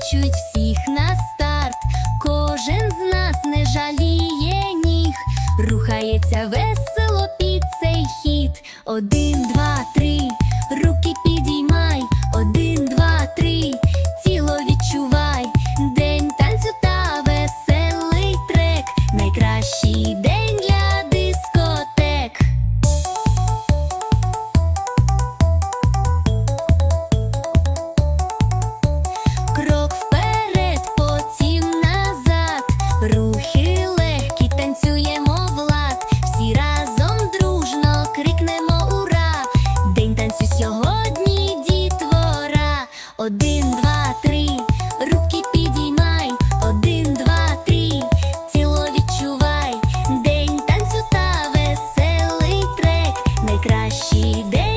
кличуть всіх на старт, кожен з нас не жаліє ніг, рухається весело під цей хід. Один, два, три, руки підіймай, один, два, три, тіло відчувай, день танцю та веселий трек, найкращий день. сьогодні дітвора. Один, два, три, руки підіймай, один, два, три, тіло відчувай. День танцю та веселий трек. Найкращий день.